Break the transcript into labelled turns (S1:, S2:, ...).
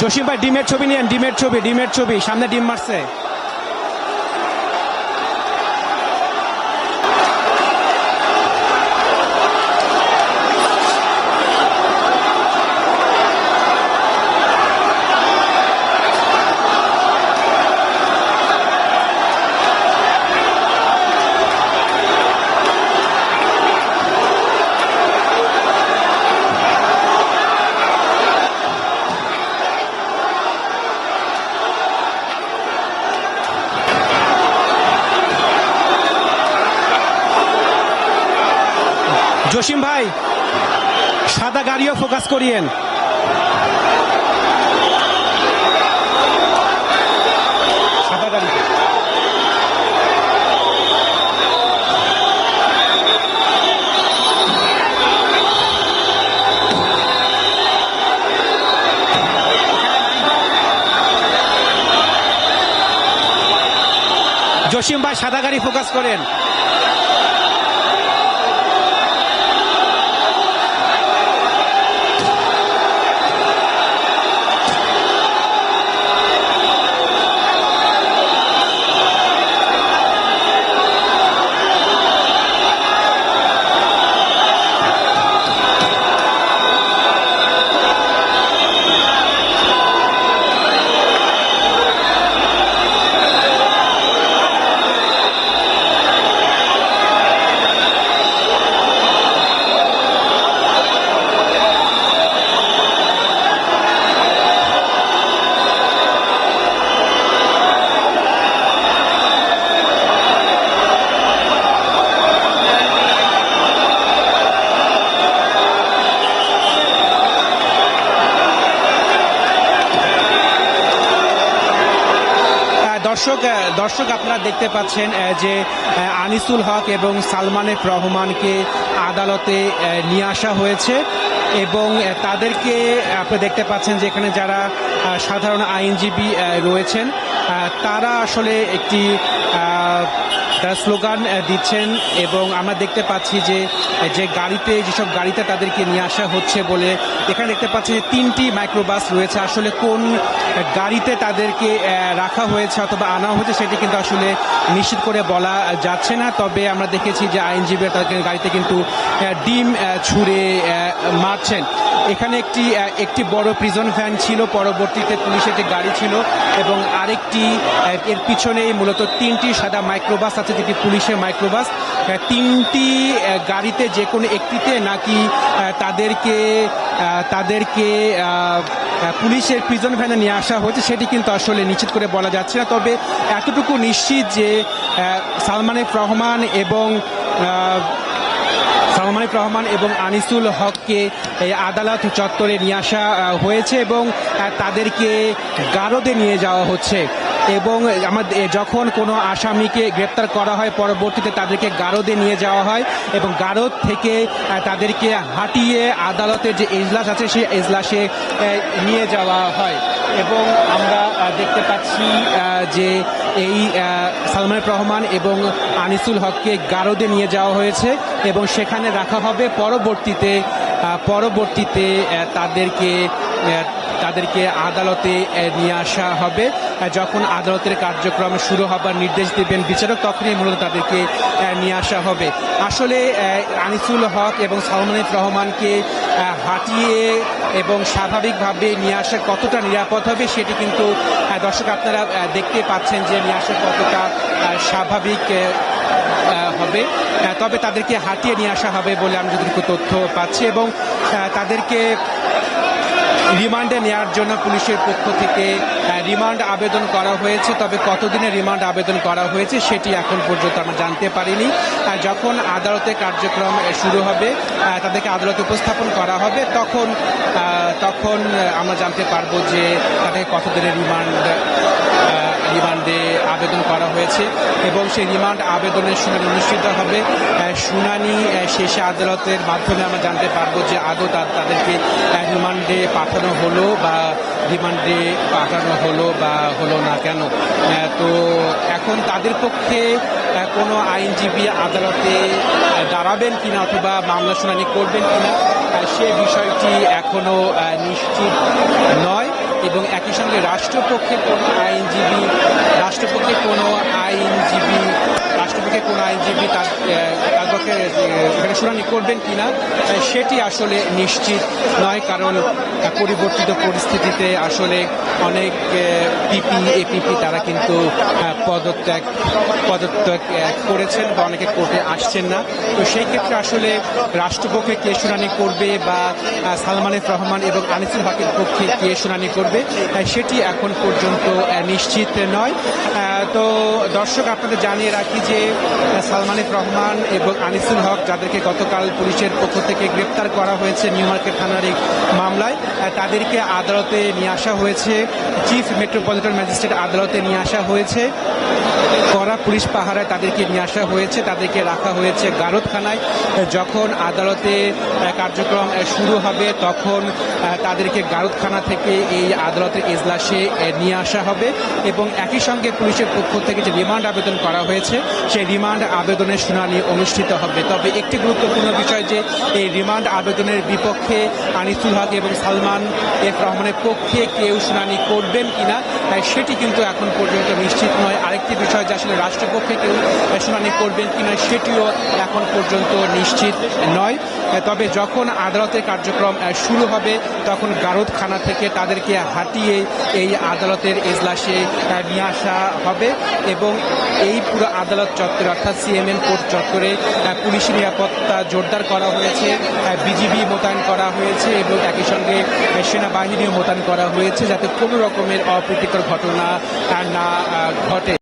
S1: জসিম ভাই ডিমের ছবি নিয়েন ডিমের ছবি ডিমের ছবি সামনে ডিম মারছে। জসিম ভাই সাদা গাড়িও ফোকাস করিয়েন। সাদা গাড়ি। জসিম ভাই সাদা গাড়ি ফোকাস করেন। দর্শক দর্শক আপনারা দেখতে পাচ্ছেন যে আনিসুল হক এবং সালমানের রহমানকে আদালতে নিয়ে আসা হয়েছে এবং তাদেরকে আপনি দেখতে পাচ্ছেন যে এখানে যারা সাধারণ আইনজীবী রয়েছেন তারা আসলে একটি তারা স্লোগান দিচ্ছেন এবং আমরা দেখতে পাচ্ছি যে যে গাড়িতে, যেসব গাড়িতে তাদেরকে নিয়ে আসা হচ্ছে বলে এখানে দেখতে পাচ্ছি যে তিনটি মাইক্রোবাস রয়েছে। আসলে কোন গাড়িতে তাদেরকে রাখা হয়েছে অথবা আনা হয়েছে সেটি কিন্তু আসলে নিশ্চিত করে বলা যাচ্ছে না। তবে আমরা দেখেছি যে আইনজীবীরা তাদের গাড়িতে কিন্তু ডিম ছুঁড়ে মারছেন। এখানে একটি একটি বড় প্রিজন ভ্যান ছিল। পরবর্তীতে পুলিশের যে গাড়ি ছিল এবং আরেকটি এর পিছনেই মূলত তিনটি সাদা মাইক্রোবাস আছে যেটি পুলিশের মাইক্রোবাস। তিনটি গাড়িতে যে কোনো একটিতে নাকি তাদেরকে তাদেরকে পুলিশের প্রিজন ভ্যানে নিয়ে আসা হয়েছে, সেটি কিন্তু আসলে নিশ্চিত করে বলা যাচ্ছে না। তবে এতটুকু নিশ্চিত যে সালমান রহমান এবং সালমানিক রহমান এবং আনিসুল হককে আদালত চত্বরে নিয়ে আসা হয়েছে এবং তাদেরকে গারদে নিয়ে যাওয়া হচ্ছে। এবং আমাদের যখন কোনো আসামিকে গ্রেপ্তার করা হয়, পরবর্তীতে তাদেরকে গারদে নিয়ে যাওয়া হয় এবং গারদ থেকে তাদেরকে হাঁটিয়ে আদালতের যে এজলাস আছে, সেই এজলাসে নিয়ে যাওয়া হয়। এবং আমরা দেখতে পাচ্ছি যে এই সালমান রহমান এবং আনিসুল হককে গারদে নিয়ে যাওয়া হয়েছে এবং সেখানে রাখা হবে। পরবর্তীতে পরবর্তীতে তাদেরকে তাদেরকে আদালতে নিয়ে আসা হবে। যখন আদালতের কার্যক্রম শুরু হবার নির্দেশ দেবেন বিচারক, তখনই মূলত তাদেরকে নিয়ে আসা হবে। আসলে আনিসুল হক এবং সালমান রহমানকে হাঁটিয়ে এবং স্বাভাবিকভাবে নিয়ে আসা কতটা নিরাপদ হবে সেটি কিন্তু দর্শক আপনারা দেখতে পাচ্ছেন যে নিয়ে আসা কতটা স্বাভাবিক হবে। তবে তাদেরকে হাঁটিয়ে নিয়ে আসা হবে বলে আমি যতটুকু তথ্য পাচ্ছি এবং তাদেরকে রিমান্ডে নেওয়ার জন্য পুলিশের পক্ষ থেকে রিমান্ড আবেদন করা হয়েছে, তবে কতদিনের রিমান্ড আবেদন করা হয়েছে সেটি এখন পর্যন্ত আমরা জানতে পারিনি। যখন আদালতে কার্যক্রম শুরু হবে তাদেরকে আদালতে উপস্থাপন করা হবে, তখন তখন আমরা জানতে পারব যে তাদের কতদিনের রিমান্ড রিমান্ডে আবেদন করা হয়েছে এবং সেই রিমান্ড আবেদনের শুনানি অনুষ্ঠিত হবে। শুনানি শেষে আদালতের মাধ্যমে আমরা জানতে পারব যে আদৌ তাদেরকে রিমান্ডে পাঠানো হলো বা রিমান্ডে পাঠানো হলো বা হলো না কেন? তো এখন তাদের পক্ষে কোনো আইনজীবী আদালতে দাঁড়াবেন কিনা অথবা মামলা শুনানি করবেন কিনা সে বিষয়টি এখনও আহ, নিশ্চিত নয়। এবং একই সঙ্গে রাষ্ট্রপক্ষের কোনো আইনজীবী রাষ্ট্রপক্ষের কোনো আইনজীবী রাষ্ট্রপক্ষের কোনো আইনজীবী তার তার পক্ষে এখানে শুনানি করবেন কিনা সেটি আসলে নিশ্চিত নয় কারণ পরিবর্তিত পরিস্থিতিতে আসলে অনেক পিপি এপিপি তারা কিন্তু পদত্যাগ পদত্যাগ করেছেন বা অনেকে কোর্টে আসছেন না। তো সেই ক্ষেত্রে আসলে রাষ্ট্রপক্ষে কে শুনানি করবে বা আহ, সালমান এফ রহমান এবং আনিসুল হকের পক্ষে কে শুনানি করবে সেটি এখন পর্যন্ত নিশ্চিত নয়। তো দর্শক আপনাদের জানিয়ে রাখি যে আহ, সালমান এফ রহমান এবং আনিসুল হক যাদেরকে গতকাল পুলিশের পক্ষ থেকে গ্রেপ্তার করা হয়েছে নিউ মার্কেট থানার এই মামলায় তাদেরকে আদালতে নিয়ে আসা হয়েছে। চিফ মেট্রোপলিটন ম্যাজিস্ট্রেট আদালতে নিয়ে আসা হয়েছে। কড়া পুলিশ পাহারায় তাদেরকে নিয়ে আসা হয়েছে। তাদেরকে রাখা হয়েছে গারদখানায়। যখন আদালতে কার্যক্রম শুরু হবে তখন তাদেরকে গারদখানা থেকে এই আদালতের এজলাসে নিয়ে আসা হবে। এবং একই সঙ্গে পুলিশের পক্ষ থেকে যে রিমান্ড আবেদন করা হয়েছে সেই রিমান্ড আবেদনের শুনানি অনুষ্ঠিত হবে। তবে একটি গুরুত্বপূর্ণ বিষয় যে, এই রিমান্ড আবেদনের বিপক্ষে আনিসুল হক এবং সালমান এফ রহমানের পক্ষে কেউ শুনানি করবেন কিনা সেটি কিন্তু এখন পর্যন্ত নিশ্চিত নয়। আরেকটি বিষয় যে আসলে রাষ্ট্রপক্ষে কেউ শুনানি করবেন কিনা, সেটিও এখন পর্যন্ত নিশ্চিত নয়। তবে যখন আদালতের কার্যক্রম শুরু হবে, তখন গারদখানা থেকে তাদেরকে হাঁটিয়ে এই আদালতের এজলাসে নিয়ে আসা হবে এবং এই পুরো আদালত চত্বরে, অর্থাৎ সিএমএম কোর্ট চত্বরে পুলিশ নিরাপত্তা জোরদার করা হয়েছে বিজিবি মোতায়েন করা হয়েছে এবং একই সঙ্গে সেনাবাহিনীও মোতায়েন করা হয়েছে যাতে কোনো রকমের অপ্রীতিকর ঘটনা না ঘটে।